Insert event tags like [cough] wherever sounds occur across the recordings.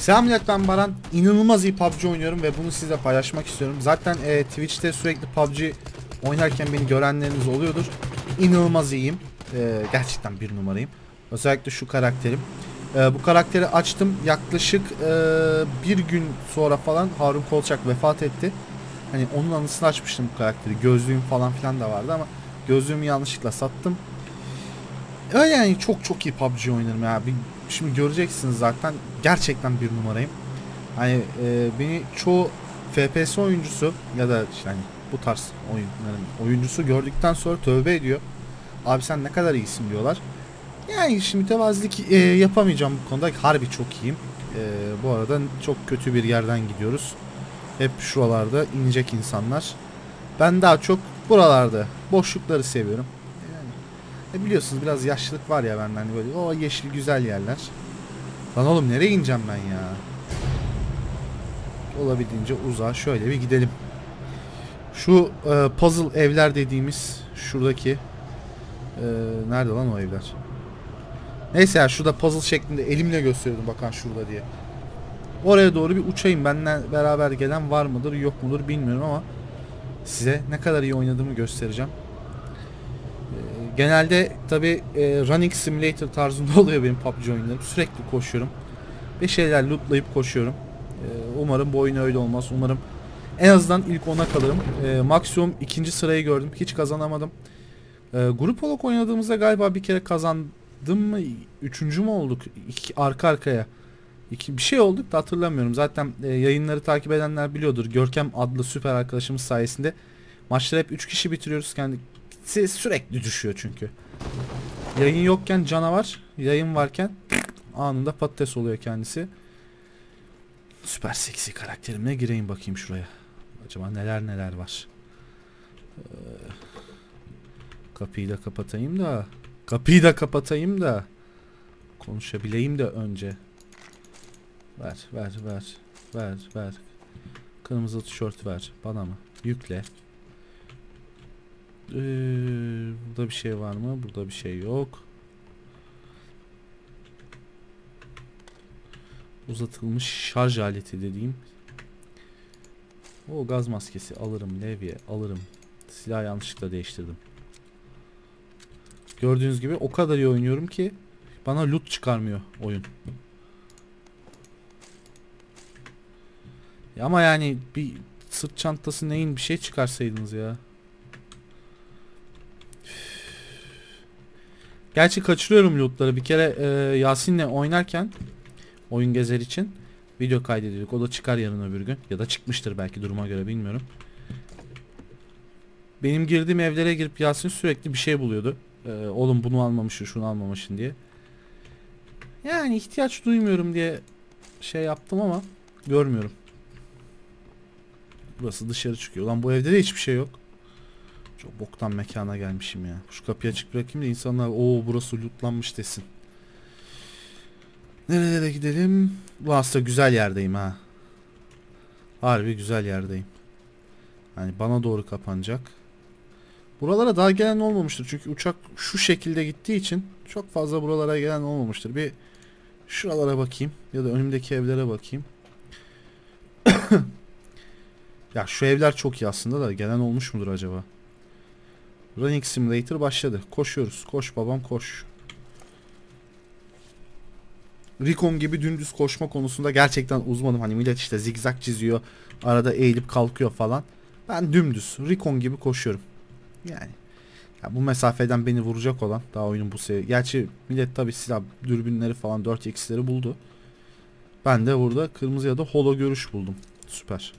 Selam millet ben Baran. İnanılmaz iyi PUBG oynuyorum ve bunu sizle paylaşmak istiyorum. Zaten e, Twitch'te sürekli PUBG oynarken beni görenleriniz oluyordur. İnanılmaz iyiyim. E, gerçekten bir numarayım. Özellikle şu karakterim. E, bu karakteri açtım. Yaklaşık e, bir gün sonra falan Harun Kolçak vefat etti. Hani onun anısını açmıştım bu karakteri. Gözlüğüm falan filan da vardı ama gözlüğümü yanlışlıkla sattım. Öyle yani çok çok iyi PUBG oynarım ya. Bir, şimdi göreceksiniz zaten. Gerçekten bir numarayım. Hani e, beni çoğu FPS oyuncusu ya da işte hani bu tarz oyunların oyuncusu gördükten sonra tövbe ediyor. Abi sen ne kadar iyisin diyorlar. Yani şimdi mütevazilik e, yapamayacağım bu konuda. Harbi çok iyiyim. E, bu arada çok kötü bir yerden gidiyoruz. Hep şuralarda inecek insanlar. Ben daha çok buralarda boşlukları seviyorum. E biliyorsunuz biraz yaşlılık var ya benden hani böyle o yeşil güzel yerler. Lan oğlum nereye ineceğim ben ya? Olabildiğince uzağa şöyle bir gidelim. Şu e, puzzle evler dediğimiz şuradaki e, nerede lan o evler? Neyse ya şurada puzzle şeklinde elimle gösteriyordum bakan şurada diye. Oraya doğru bir uçayım. Benimle beraber gelen var mıdır yok mudur bilmiyorum ama size ne kadar iyi oynadığımı göstereceğim. Genelde tabi e, Running Simulator tarzında [laughs] oluyor benim PUBG oyunlarım. Sürekli koşuyorum. Bir şeyler lootlayıp koşuyorum. E, umarım bu oyun öyle olmaz. Umarım en azından ilk ona kalırım. E, maksimum ikinci sırayı gördüm. Hiç kazanamadım. E, grup olarak oynadığımızda galiba bir kere kazandım mı? Üçüncü mü olduk? İki, arka arkaya. İki, bir şey olduk da hatırlamıyorum. Zaten e, yayınları takip edenler biliyordur. Görkem adlı süper arkadaşımız sayesinde maçları hep 3 kişi bitiriyoruz. Kendi Ses sürekli düşüyor çünkü. Yayın yokken canavar, yayın varken anında patates oluyor kendisi. Süper seksi karakterimle gireyim bakayım şuraya. Acaba neler neler var. Ee, kapıyı da kapatayım da. Kapıyı da kapatayım da. Konuşabileyim de önce. Ver, ver, ver. Ver, ver. Kırmızı tişört ver. Bana mı? Yükle. Ee, burada bir şey var mı? Burada bir şey yok. Uzatılmış şarj aleti dediğim. O gaz maskesi alırım. Levye alırım. Silah yanlışlıkla değiştirdim. Gördüğünüz gibi o kadar iyi oynuyorum ki bana loot çıkarmıyor oyun. Ama yani bir sırt çantası neyin bir şey çıkarsaydınız ya. Gerçi kaçırıyorum lootları. Bir kere e, Yasin'le oynarken oyun gezer için video kaydediyorduk. O da çıkar yarın öbür gün. Ya da çıkmıştır belki duruma göre bilmiyorum. Benim girdiğim evlere girip Yasin sürekli bir şey buluyordu. Ee, oğlum bunu almamışsın şunu almamışsın diye. Yani ihtiyaç duymuyorum diye şey yaptım ama görmüyorum. Burası dışarı çıkıyor. Lan bu evde de hiçbir şey yok. Çok boktan mekana gelmişim ya. Şu kapıyı açık bırakayım da insanlar o burası lootlanmış desin. Nerelere gidelim? Bu aslında güzel yerdeyim ha. Harbi güzel yerdeyim. Hani bana doğru kapanacak. Buralara daha gelen olmamıştır. Çünkü uçak şu şekilde gittiği için çok fazla buralara gelen olmamıştır. Bir şuralara bakayım. Ya da önümdeki evlere bakayım. [coughs] ya şu evler çok iyi aslında da gelen olmuş mudur acaba? Running Simulator başladı. Koşuyoruz. Koş babam koş. Recon gibi dümdüz koşma konusunda gerçekten uzmanım. Hani millet işte zigzag çiziyor. Arada eğilip kalkıyor falan. Ben dümdüz Recon gibi koşuyorum. Yani ya bu mesafeden beni vuracak olan daha oyunun bu seviye. Gerçi millet tabi silah dürbünleri falan 4x'leri buldu. Ben de burada kırmızı ya da holo görüş buldum. Süper.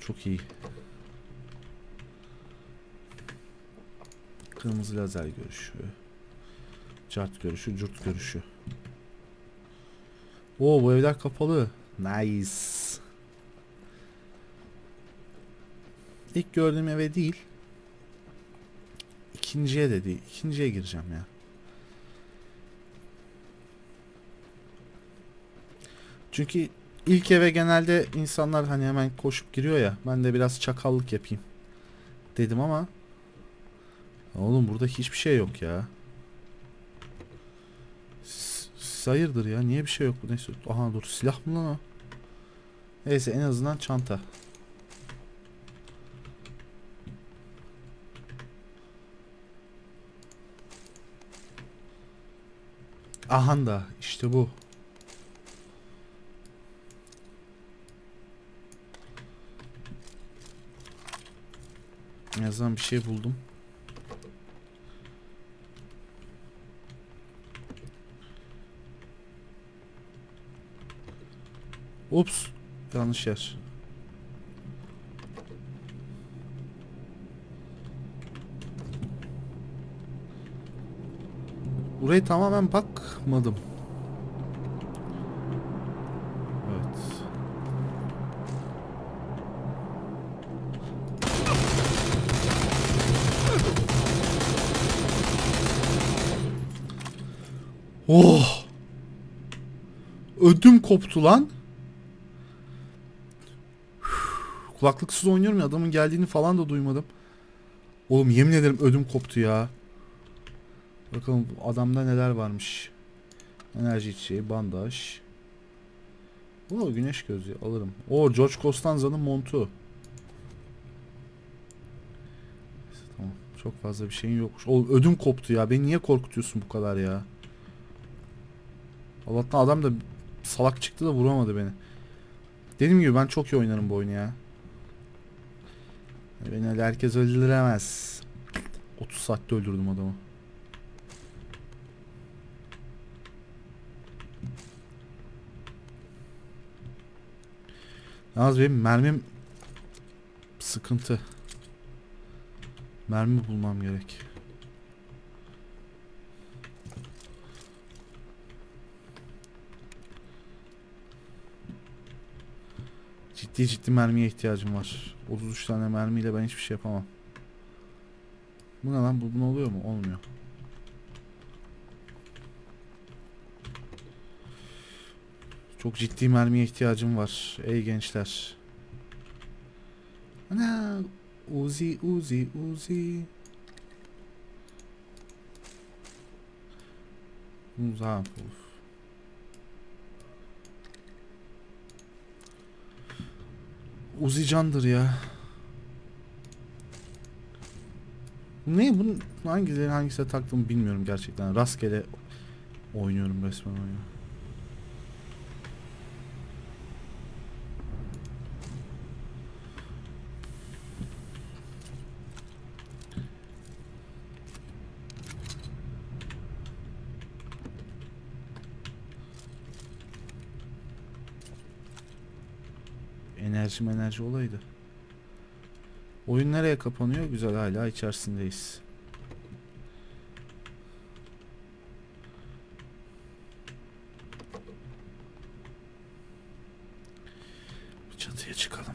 Çok iyi. Kırmızı lazer görüşü. Cart görüşü, curt görüşü. Oo bu evler kapalı. Nice. İlk gördüğüm eve değil. İkinciye de değil. İkinciye gireceğim ya. Çünkü ilk eve genelde insanlar hani hemen koşup giriyor ya. Ben de biraz çakallık yapayım. Dedim ama Oğlum burada hiçbir şey yok ya. Siz hayırdır ya? Niye bir şey yok? Neyse. Aha dur. Silah mı lan o? Neyse en azından çanta. Ahan da işte bu. En azından bir şey buldum. Ups. Yanlış yer. Burayı tamamen bakmadım. Evet. Oh! Ödüm koptu lan. Kulaklıksız oynuyorum ya adamın geldiğini falan da duymadım. Oğlum yemin ederim ödüm koptu ya. Bakalım adamda neler varmış. Enerji içeceği, bandaj. Oo güneş gözlüğü alırım. O George Costanza'nın montu. Neyse, Tamam. Çok fazla bir şeyin yokmuş. Oğlum ödüm koptu ya. Beni niye korkutuyorsun bu kadar ya? Allah'tan adam da salak çıktı da vuramadı beni. Dediğim gibi ben çok iyi oynarım bu oyunu ya. Beni öyle herkes öldüremez. 30 saatte öldürdüm adamı. Yalnız benim mermim sıkıntı. Mermi bulmam gerek. Ciddi ciddi mermiye ihtiyacım var. 33 tane mermiyle ben hiçbir şey yapamam. Bu ne lan? Bu, bu ne oluyor mu? Olmuyor. Çok ciddi mermiye ihtiyacım var. Ey gençler. Ana Uzi Uzi Uzi. Uzak. Uf. Uzi candır ya. Ne bunun hangileri hangisine taktığımı bilmiyorum gerçekten. Rastgele oynuyorum resmen oyunu. Enerji enerji olaydı. Oyun nereye kapanıyor? Güzel hala içerisindeyiz. Çatıya çıkalım.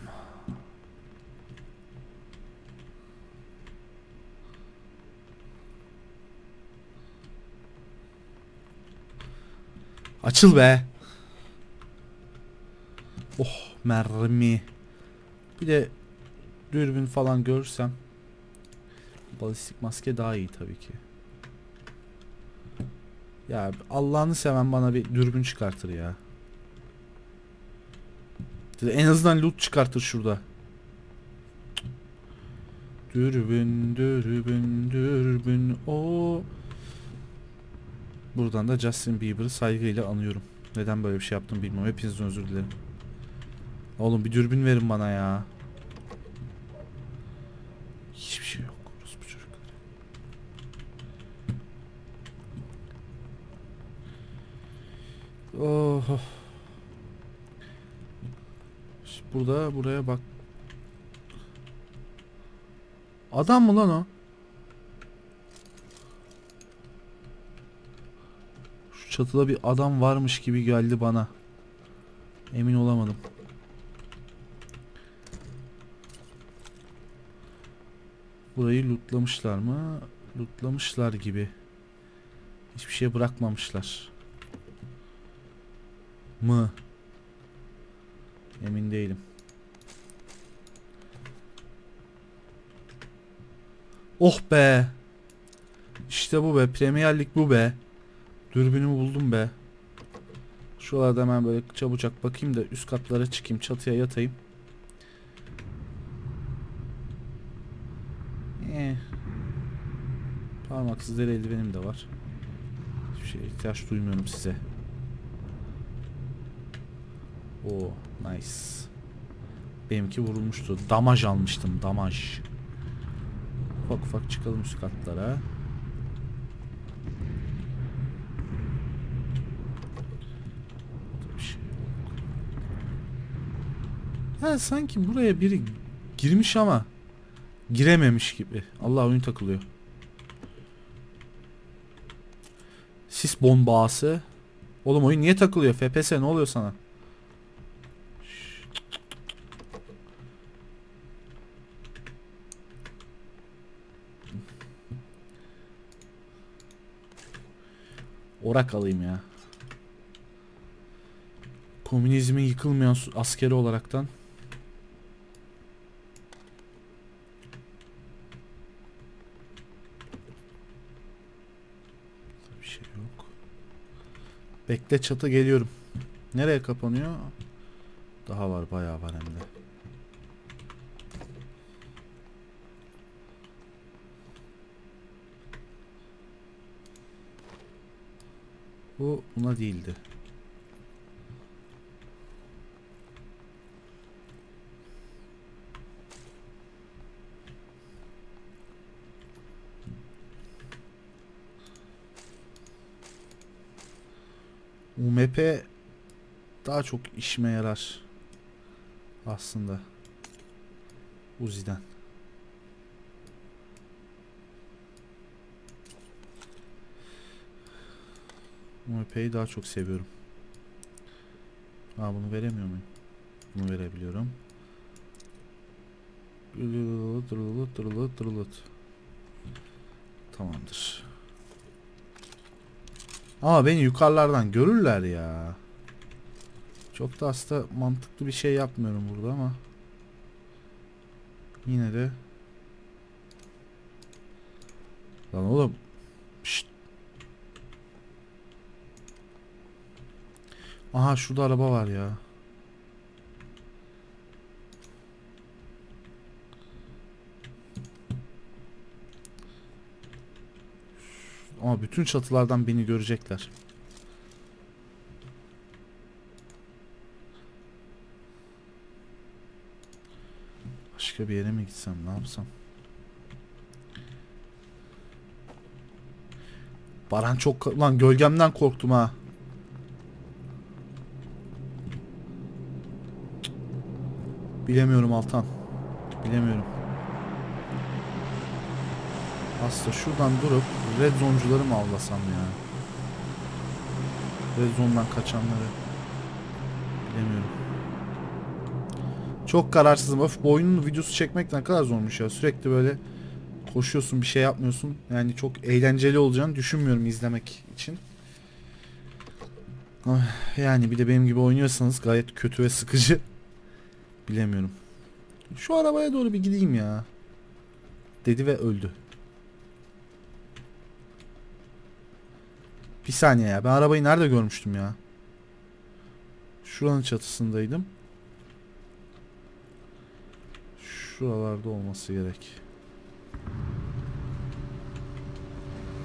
Açıl be. Oh mermi. Bir de dürbün falan görürsem balistik maske daha iyi tabii ki. Ya Allah'ını seven bana bir dürbün çıkartır ya. En azından loot çıkartır şurada. Dürbün, dürbün, dürbün, o. Buradan da Justin Bieber'ı saygıyla anıyorum. Neden böyle bir şey yaptım bilmiyorum. Hepinizden özür dilerim. Oğlum bir dürbün verin bana ya. Hiçbir şey yok. Orospu çocuk. Oh. Şimdi Burada buraya bak. Adam mı lan o? Şu çatıda bir adam varmış gibi geldi bana. Emin olamadım. Burayı lootlamışlar mı? Lootlamışlar gibi. Hiçbir şey bırakmamışlar. Mı? Emin değilim. Oh be. İşte bu be. Premier Lig bu be. Dürbünümü buldum be. Şuralarda hemen böyle çabucak bakayım da üst katlara çıkayım. Çatıya yatayım. Ee, parmaksız deri eldivenim de var. Hiçbir şeye ihtiyaç duymuyorum size. Oo, nice. Benimki vurulmuştu. Damaj almıştım, damaj. Ufak ufak çıkalım üst katlara. Şey. Ha sanki buraya biri girmiş ama girememiş gibi. Allah oyun takılıyor. Sis bombası. Oğlum oyun niye takılıyor? FPS ne oluyor sana? Orak alayım ya. Komünizmin yıkılmayan askeri olaraktan. Bir şey yok. Bekle çatı geliyorum. Nereye kapanıyor? Daha var bayağı var hem de. Bu buna değildi. UMP daha çok işime yarar. Aslında. Uzi'den. UMP'yi daha çok seviyorum. Aa bunu veremiyor muyum? Bunu verebiliyorum. Dırılıt dırılıt dırılıt. Tamamdır. Ama beni yukarılardan görürler ya. Çok da aslında mantıklı bir şey yapmıyorum burada ama. Yine de. Lan oğlum. Aha şurada araba var ya. Ama bütün çatılardan beni görecekler. Başka bir yere mi gitsem ne yapsam? Baran çok lan gölgemden korktum ha. Bilemiyorum Altan. Bilemiyorum. Aslında şuradan durup red zone'cuları mı avlasam ya? Red zone'dan kaçanları. Bilemiyorum. Çok kararsızım. Öf bu oyunun videosu çekmek ne kadar zormuş ya. Sürekli böyle koşuyorsun bir şey yapmıyorsun. Yani çok eğlenceli olacağını düşünmüyorum izlemek için. Ah, Yani bir de benim gibi oynuyorsanız gayet kötü ve sıkıcı. Bilemiyorum. Şu arabaya doğru bir gideyim ya. Dedi ve öldü. Bir saniye ya. Ben arabayı nerede görmüştüm ya? Şuranın çatısındaydım. Şuralarda olması gerek.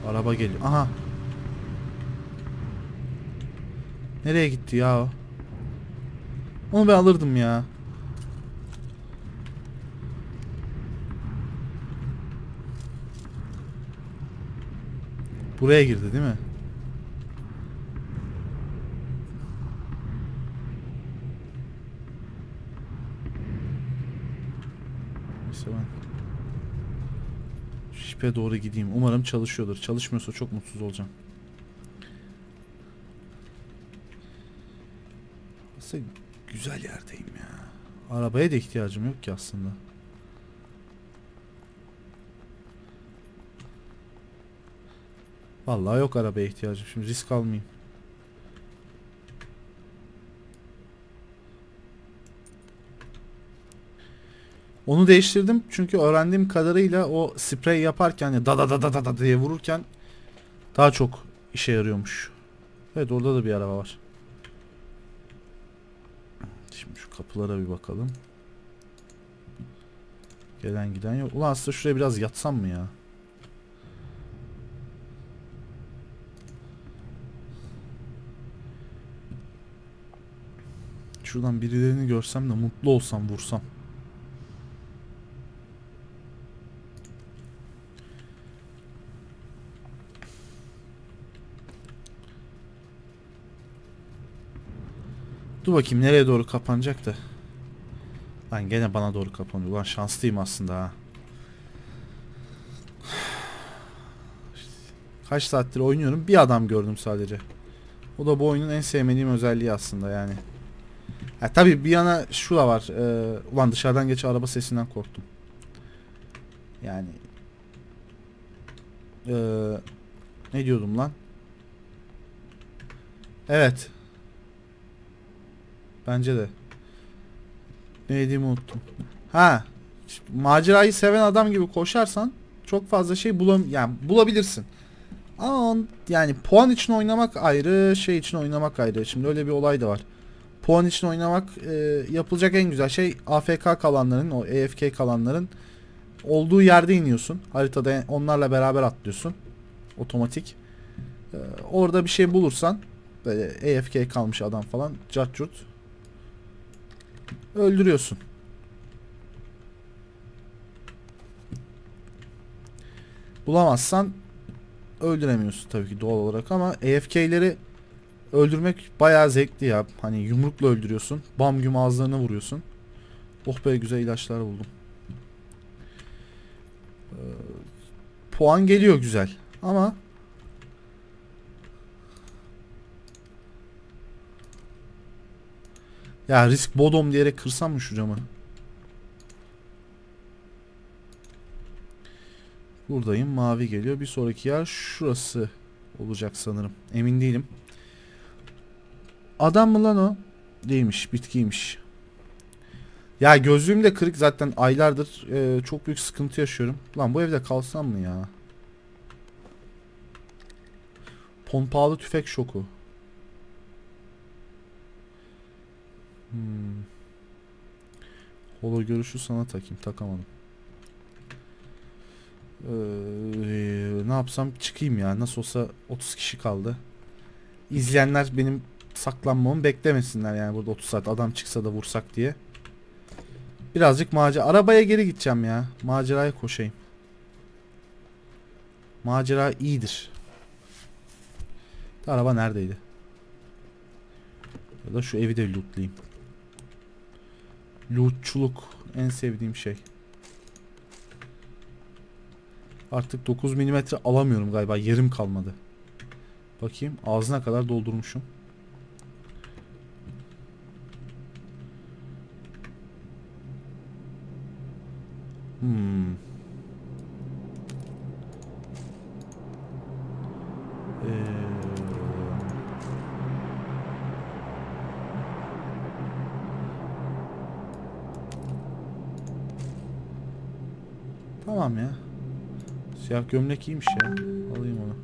Araba geliyor. Aha. Nereye gitti ya o? Onu ben alırdım ya. Buraya girdi değil mi? Neyse ben Şipe doğru gideyim. Umarım çalışıyordur. Çalışmıyorsa çok mutsuz olacağım. Aslında güzel yerdeyim ya. Arabaya da ihtiyacım yok ki aslında. Vallahi yok arabaya ihtiyacım. Şimdi risk almayayım. Onu değiştirdim çünkü öğrendiğim kadarıyla o sprey yaparken ya da da da da da da diye vururken daha çok işe yarıyormuş. Evet orada da bir araba var. Şimdi şu kapılara bir bakalım. Gelen giden yok. Ulan aslında şuraya biraz yatsam mı ya? Şuradan birilerini görsem de mutlu olsam vursam. Dur bakayım nereye doğru kapanacak da. Lan gene bana doğru kapanıyor. Ulan şanslıyım aslında ha. Kaç saattir oynuyorum. Bir adam gördüm sadece. O da bu oyunun en sevmediğim özelliği aslında yani. Ha, tabii bir yana şu da var. Ee, ulan dışarıdan geç araba sesinden korktum. Yani ee, ne diyordum lan? Evet. Bence de. Ne dediğimi unuttum. Ha. Macerayı seven adam gibi koşarsan çok fazla şey bulam yani bulabilirsin. Ama on, yani puan için oynamak ayrı, şey için oynamak ayrı. Şimdi öyle bir olay da var. Puan için oynamak e, yapılacak en güzel şey AFK kalanların, o EFK kalanların olduğu yerde iniyorsun. Haritada onlarla beraber atlıyorsun. Otomatik. E, orada bir şey bulursan böyle EFK kalmış adam falan cart öldürüyorsun. Bulamazsan öldüremiyorsun tabii ki doğal olarak ama EFK'leri öldürmek bayağı zevkli ya. Hani yumrukla öldürüyorsun. Bam güm ağızlarına vuruyorsun. Oh be güzel ilaçlar buldum. Ee, puan geliyor güzel. Ama ya risk bodom diyerek kırsam mı şu camı? Buradayım. Mavi geliyor. Bir sonraki yer şurası olacak sanırım. Emin değilim. Adam mı lan o? Değilmiş. Bitkiymiş. Ya gözlüğüm de kırık zaten aylardır e, çok büyük sıkıntı yaşıyorum. Lan bu evde kalsam mı ya? Pompalı tüfek şoku. Hmm. Holo görüşü sana takayım. Takamadım. Ee, ne yapsam çıkayım ya. Nasıl olsa 30 kişi kaldı. İzleyenler benim saklanmamı beklemesinler yani burada 30 saat adam çıksa da vursak diye. Birazcık macera. Arabaya geri gideceğim ya. Maceraya koşayım. Macera iyidir. Araba neredeydi? Ya da şu evi de lootlayayım. Lootçuluk en sevdiğim şey. Artık 9 mm alamıyorum galiba. Yerim kalmadı. Bakayım ağzına kadar doldurmuşum. Hmm. Ee... Tamam ya. Siyah gömlek iyiymiş ya. Alayım onu.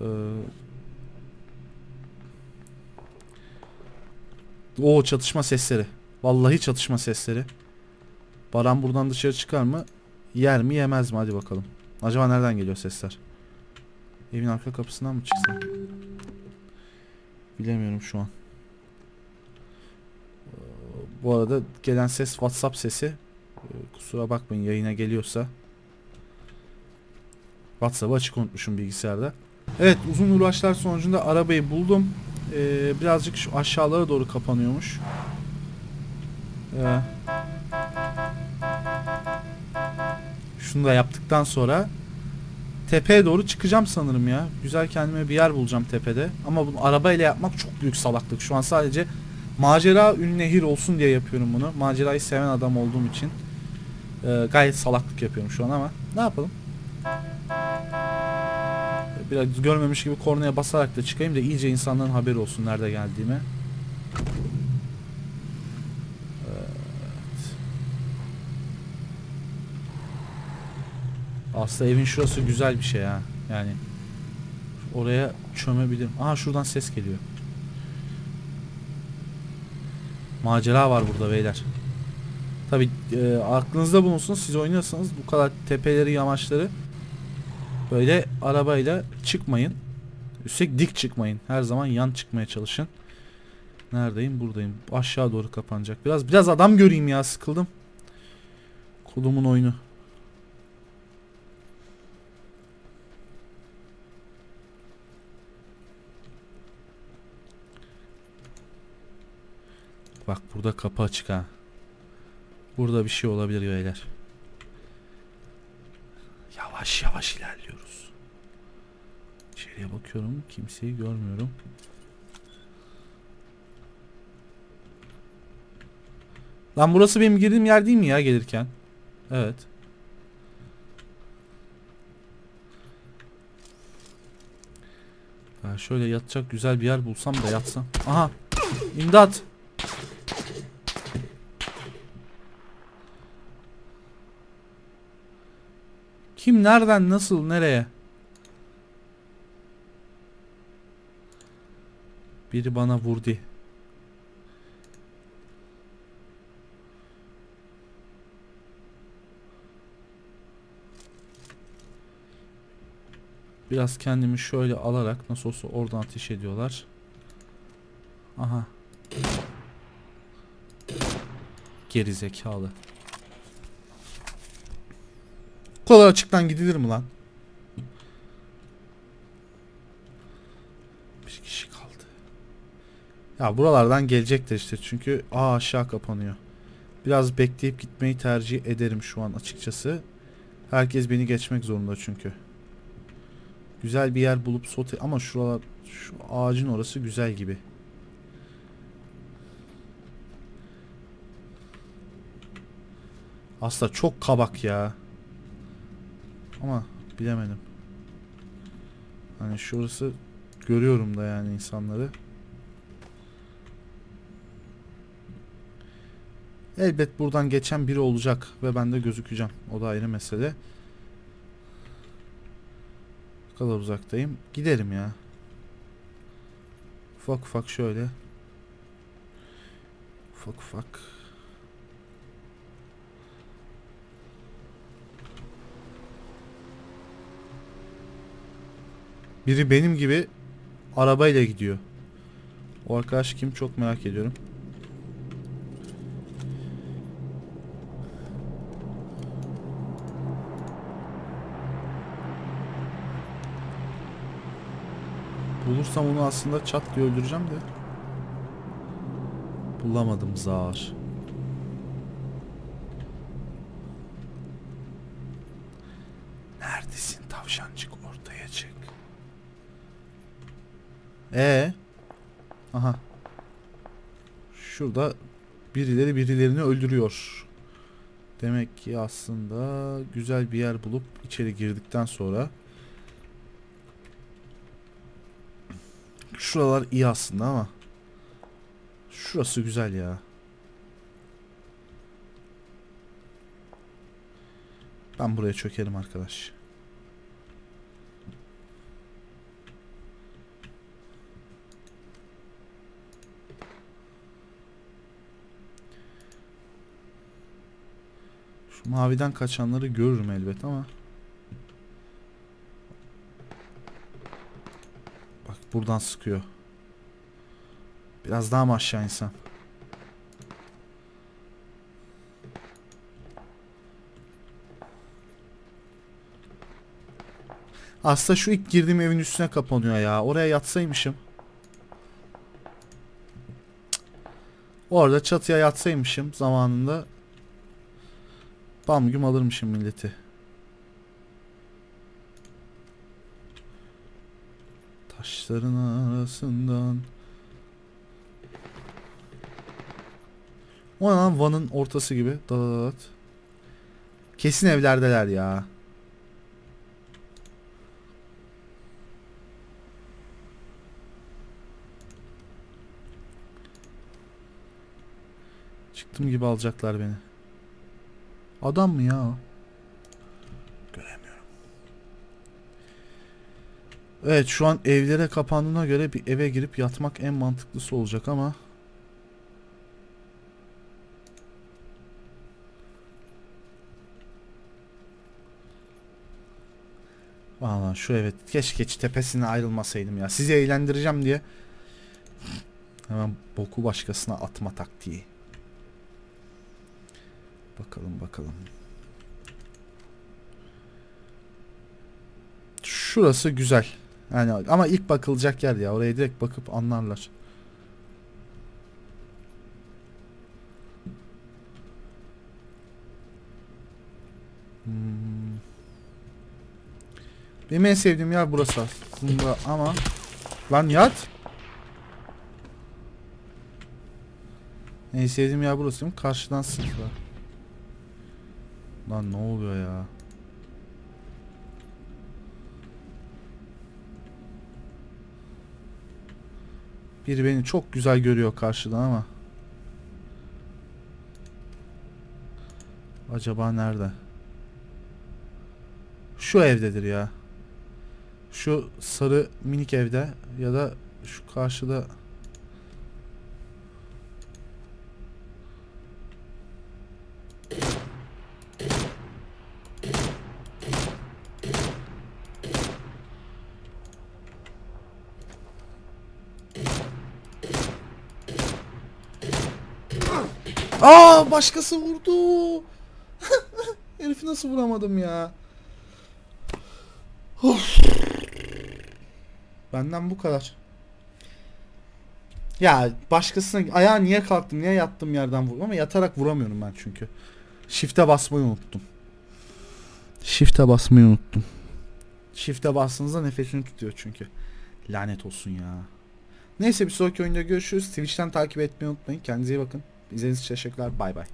Ee... Oo çatışma sesleri. Vallahi çatışma sesleri. Baran buradan dışarı çıkar mı? Yer mi yemez mi? Hadi bakalım. Acaba nereden geliyor sesler? Evin arka kapısından mı çıksam? Bilemiyorum şu an. Ee, bu arada gelen ses WhatsApp sesi. Ee, kusura bakmayın yayına geliyorsa. WhatsApp'ı açık unutmuşum bilgisayarda. Evet uzun uğraşlar sonucunda arabayı buldum. Ee, birazcık şu aşağılara doğru kapanıyormuş. Ee, şunu da yaptıktan sonra tepeye doğru çıkacağım sanırım ya. Güzel kendime bir yer bulacağım tepede. Ama bunu arabayla yapmak çok büyük salaklık. Şu an sadece macera ün nehir olsun diye yapıyorum bunu. Macerayı seven adam olduğum için. Ee, gayet salaklık yapıyorum şu an ama ne yapalım? Biraz görmemiş gibi kornaya basarak da çıkayım da iyice insanların haberi olsun nerede geldiğime. Aslında evin şurası güzel bir şey ha. Yani oraya çömebilirim. Aha şuradan ses geliyor. Macera var burada beyler. Tabi aklınızda bulunsun siz oynuyorsanız bu kadar tepeleri yamaçları böyle arabayla çıkmayın. Üstelik dik çıkmayın. Her zaman yan çıkmaya çalışın. Neredeyim? Buradayım. Aşağı doğru kapanacak. Biraz biraz adam göreyim ya sıkıldım. Kolumun oyunu. Bak burada kapı açık ha. Burada bir şey olabilir beyler. Yavaş yavaş ilerliyoruz. İçeriye bakıyorum. Kimseyi görmüyorum. Lan burası benim girdiğim yer değil mi ya gelirken? Evet. Ya şöyle yatacak güzel bir yer bulsam da yatsam. Aha. İmdat. Kim nereden nasıl nereye? Biri bana vurdu. Biraz kendimi şöyle alarak nasıl olsa oradan ateş ediyorlar. Aha. Geri zekalı. Bu kadar açıktan gidilir mi lan? Bir kişi kaldı. Ya buralardan gelecektir işte çünkü aa aşağı kapanıyor. Biraz bekleyip gitmeyi tercih ederim şu an açıkçası. Herkes beni geçmek zorunda çünkü. Güzel bir yer bulup sote ama şuralar şu ağacın orası güzel gibi. Aslında çok kabak ya. Ama bilemedim. Hani şurası görüyorum da yani insanları. Elbet buradan geçen biri olacak ve ben de gözükeceğim. O da ayrı mesele. Bu kadar uzaktayım. Gidelim ya. Ufak ufak şöyle. Ufak ufak. Biri benim gibi arabayla gidiyor. O arkadaş kim çok merak ediyorum. Bulursam onu aslında çat diye öldüreceğim de. Bulamadım zar. Ee? Aha. Şurada birileri birilerini öldürüyor. Demek ki aslında güzel bir yer bulup içeri girdikten sonra Şuralar iyi aslında ama Şurası güzel ya. Ben buraya çökerim arkadaş. Maviden kaçanları görürüm elbet ama Bak buradan sıkıyor. Biraz daha mı aşağı insan? Aslında şu ilk girdiğim evin üstüne kapanıyor ya. Oraya yatsaymışım. Orada çatıya yatsaymışım zamanında. Bam güm alırmışım milleti. Taşların arasından. O lan Van'ın ortası gibi. Dalat. Kesin evlerdeler ya. Çıktım gibi alacaklar beni. Adam mı ya? Göremiyorum. Evet şu an evlere kapandığına göre bir eve girip yatmak en mantıklısı olacak ama Valla şu evet keşke hiç tepesine ayrılmasaydım ya. Sizi eğlendireceğim diye. Hemen boku başkasına atma taktiği. Bakalım bakalım. Şurası güzel. Yani ama ilk bakılacak yer ya. Oraya direkt bakıp anlarlar. Hmm. Benim en sevdiğim yer burası aslında ama lan yat. En sevdiğim yer burası değil mi? Karşıdan sıfır. Lan ne oluyor ya? Biri beni çok güzel görüyor karşıdan ama. Acaba nerede? Şu evdedir ya. Şu sarı minik evde ya da şu karşıda Aa başkası vurdu. [laughs] Herifi nasıl vuramadım ya? Of. Benden bu kadar. Ya başkasına ayağa niye kalktım niye yattım yerden vurdum ama yatarak vuramıyorum ben çünkü. Shift'e basmayı unuttum. Shift'e basmayı unuttum. Shift'e bastığınızda nefesini tutuyor çünkü. Lanet olsun ya. Neyse bir sonraki oyunda görüşürüz. Twitch'ten takip etmeyi unutmayın. Kendinize iyi bakın. İzlediğiniz için teşekkürler. Bay bay.